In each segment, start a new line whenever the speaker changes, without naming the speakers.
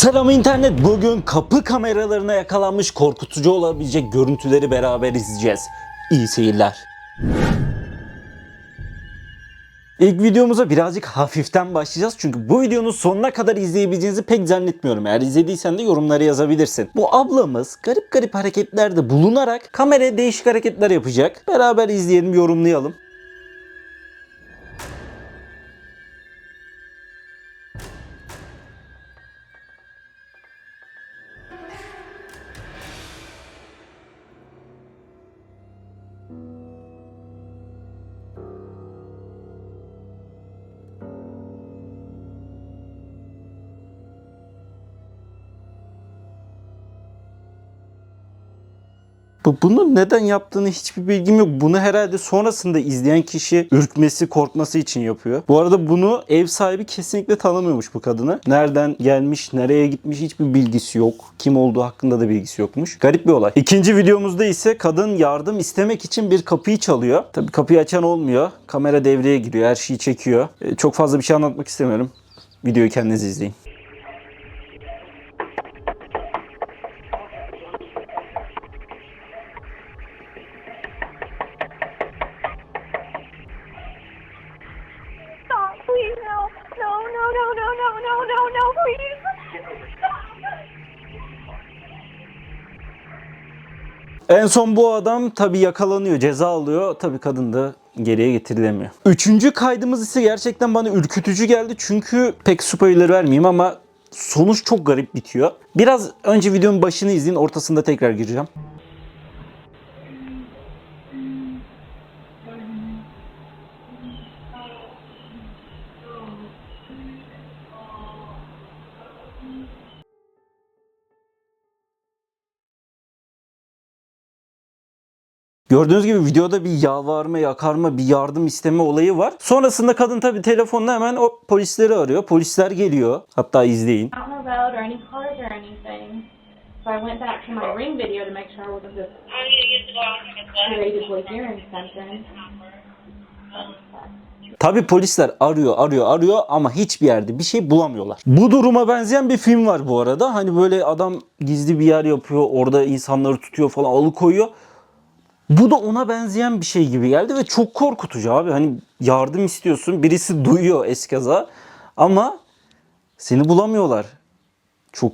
Selam internet. Bugün kapı kameralarına yakalanmış korkutucu olabilecek görüntüleri beraber izleyeceğiz. İyi seyirler. İlk videomuza birazcık hafiften başlayacağız çünkü bu videonun sonuna kadar izleyebileceğinizi pek zannetmiyorum. Eğer izlediysen de yorumlara yazabilirsin. Bu ablamız garip garip hareketlerde bulunarak kameraya değişik hareketler yapacak. Beraber izleyelim, yorumlayalım. Bu, bunu neden yaptığını hiçbir bilgim yok. Bunu herhalde sonrasında izleyen kişi ürkmesi, korkması için yapıyor. Bu arada bunu ev sahibi kesinlikle tanımıyormuş bu kadını. Nereden gelmiş, nereye gitmiş hiçbir bilgisi yok. Kim olduğu hakkında da bilgisi yokmuş. Garip bir olay. İkinci videomuzda ise kadın yardım istemek için bir kapıyı çalıyor. Tabii kapıyı açan olmuyor. Kamera devreye giriyor, her şeyi çekiyor. Ee, Çok fazla bir şey anlatmak istemiyorum. Videoyu kendiniz izleyin. En son bu adam tabi yakalanıyor, ceza alıyor. Tabi kadın da geriye getirilemiyor. Üçüncü kaydımız ise gerçekten bana ürkütücü geldi. Çünkü pek spoiler vermeyeyim ama sonuç çok garip bitiyor. Biraz önce videonun başını izleyin, ortasında tekrar gireceğim. Gördüğünüz gibi videoda bir yalvarma, yakarma, bir yardım isteme olayı var. Sonrasında kadın tabii telefonla hemen o polisleri arıyor. Polisler geliyor. Hatta izleyin.
So I went back to my ring video to make sure I wasn't just creatively hearing something.
Tabii polisler arıyor, arıyor, arıyor ama hiçbir yerde bir şey bulamıyorlar. Bu duruma benzeyen bir film var bu arada. Hani böyle adam gizli bir yer yapıyor, orada insanları tutuyor falan, alıkoyuyor. Bu da ona benzeyen bir şey gibi geldi ve çok korkutucu abi. Hani yardım istiyorsun, birisi duyuyor eskaza ama seni bulamıyorlar. Çok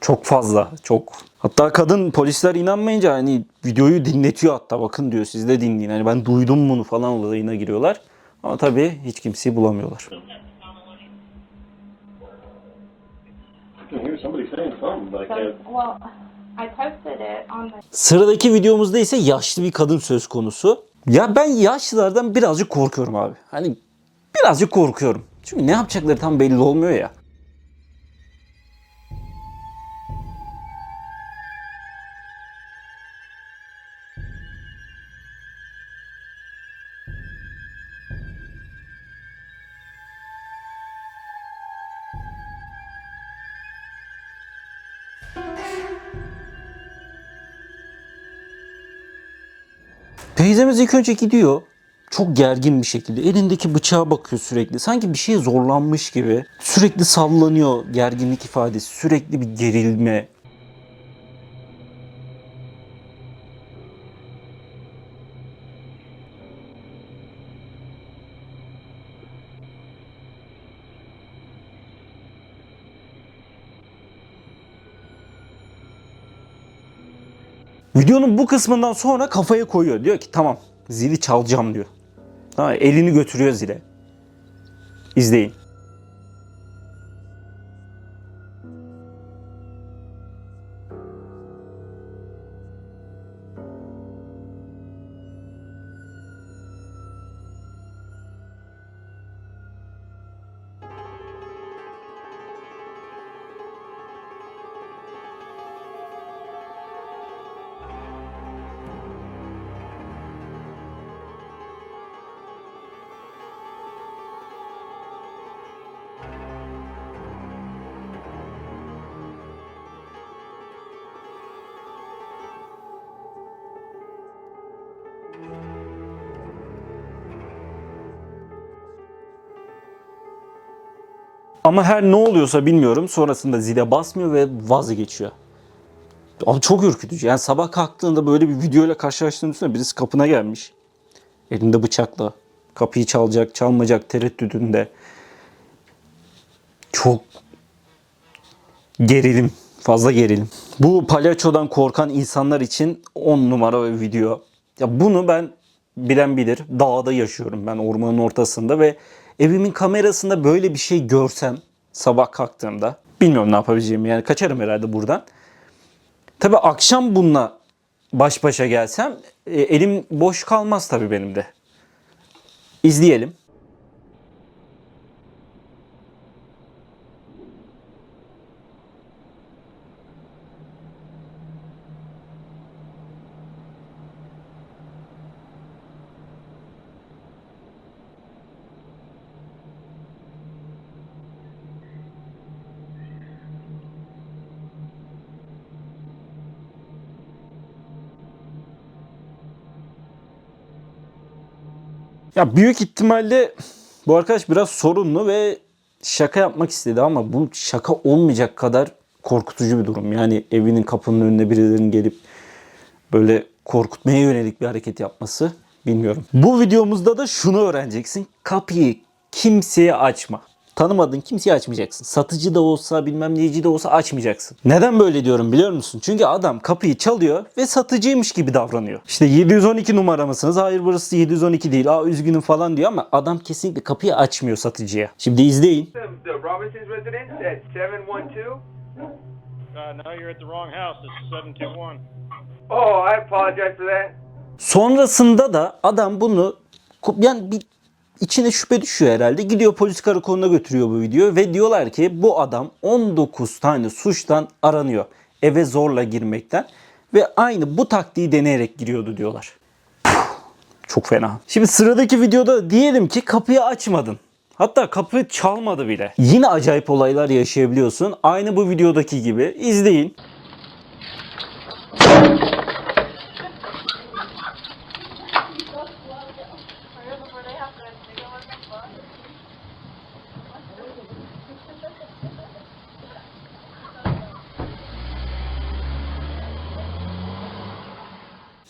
çok fazla, çok. Hatta kadın polisler inanmayınca hani videoyu dinletiyor hatta bakın diyor siz de dinleyin. Hani ben duydum bunu falan olayına giriyorlar. Ama tabii hiç kimseyi bulamıyorlar.
I can hear somebody saying something, but I
So,
can't.
well,
Sıradaki videomuzda ise yaşlı bir kadın söz konusu. Ya ben yaşlılardan birazcık korkuyorum abi. Hani birazcık korkuyorum. Çünkü ne yapacakları tam belli olmuyor ya. Teyzemiz ilk önce gidiyor. Çok gergin bir şekilde. Elindeki bıçağa bakıyor sürekli. Sanki bir şeye zorlanmış gibi. Sürekli sallanıyor gerginlik ifadesi. Sürekli bir gerilme. Videonun bu kısmından sonra kafaya koyuyor. Diyor ki tamam zili çalacağım diyor. Tamam, elini götürüyor zile. İzleyin. Ama her ne oluyorsa bilmiyorum sonrasında zile basmıyor ve vazgeçiyor. Abi çok ürkütücü. Yani sabah kalktığında böyle bir videoyla karşılaştığını düşünsene. Birisi kapına gelmiş. Elinde bıçakla. Kapıyı çalacak, çalmayacak tereddüdünde. Çok gerilim. Fazla gerilim. Bu palyaçodan korkan insanlar için 10 numara bir video. Ya bunu ben bilen bilir. Dağda yaşıyorum ben ormanın ortasında ve evimin kamerasında böyle bir şey görsem sabah kalktığımda bilmiyorum ne yapabileceğimi yani kaçarım herhalde buradan. Tabi akşam bununla baş başa gelsem e, elim boş kalmaz tabi benim de. İzleyelim. Ya büyük ihtimalle bu arkadaş biraz sorunlu ve şaka yapmak istedi ama bu şaka olmayacak kadar korkutucu bir durum. Yani evinin kapının önüne birilerinin gelip böyle korkutmaya yönelik bir hareket yapması bilmiyorum. Bu videomuzda da şunu öğreneceksin. Kapıyı kimseye açma. Tanımadığın kimseye açmayacaksın. Satıcı da olsa bilmem neyci de olsa açmayacaksın. Neden böyle diyorum biliyor musun? Çünkü adam kapıyı çalıyor ve satıcıymış gibi davranıyor. İşte 712 numara mısınız? Hayır burası 712 değil. Aa üzgünüm falan diyor ama adam kesinlikle kapıyı açmıyor satıcıya. Şimdi izleyin.
The, the Robinson's residence at 712?
Uh, no, you're at the wrong house. This is 721.
Oh.
Sonrasında da adam bunu yani bir içine şüphe düşüyor herhalde. Gidiyor polis karakoluna götürüyor bu videoyu ve diyorlar ki bu adam 19 tane suçtan aranıyor. Eve zorla girmekten ve aynı bu taktiği deneyerek giriyordu diyorlar. Çok fena. Şimdi sıradaki videoda diyelim ki kapıyı açmadın. Hatta kapı çalmadı bile. Yine acayip olaylar yaşayabiliyorsun. Aynı bu videodaki gibi. İzleyin.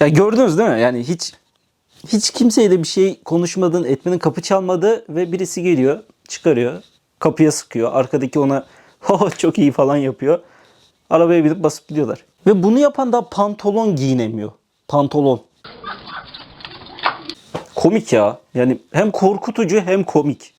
Ya gördünüz değil mi? Yani hiç hiç kimseyle bir şey konuşmadın, etmedin, kapı çalmadı ve birisi geliyor, çıkarıyor, kapıya sıkıyor. Arkadaki ona "Oh, çok iyi falan yapıyor. Arabaya binip basıp gidiyorlar. Ve bunu yapan da pantolon giyinemiyor. Pantolon. Komik ya. Yani hem korkutucu hem komik.